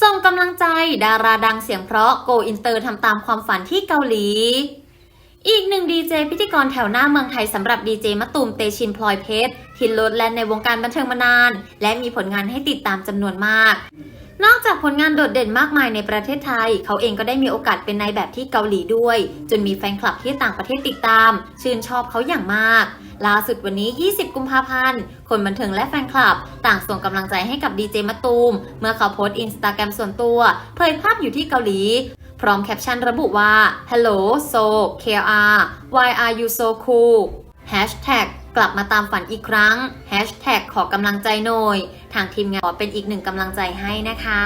ส่งกำลังใจดาราดังเสียงเพราะโกอินเตอร์ทำตามความฝันที่เกาหลี อีกหนึ่งดีเจพิธีกรแถวหน้าเมืองไทยสำหรับดีเจมะตูมเตชินพลอยเพชรที่โลดแลนในวงการบันเทิงมานาน และมีผลงานให้ติดตามจำนวนมาก นอกจากผลงานโดดเด่นมากมายในประเทศไทย เขาเองก็ได้มีโอกาสเป็นนายแบบที่เกาหลีด้วย จนมีแฟนคลับที่ต่างประเทศติดตาม ชื่นชอบเขาอย่างมาก ล่าสุดวันนี้ 20 กุมภาพันธ์ คนบันเทิงและแฟนคลับ ต่างส่งกำลังใจให้กับดีเจมะตูม เมื่อเขาโพสต์อินสตาแกรมส่วนตัวเผยภาพอยู่ที่เกาหลี พร้อมแคปชั่นระบุว่า Hello so KR why are you so cool Hashtag กลับมาตามฝันอีกครั้ง Hashtag ขอกำลังใจหน่อย ทางทีมงานขอเป็นอีกหนึ่งกำลังใจให้นะคะ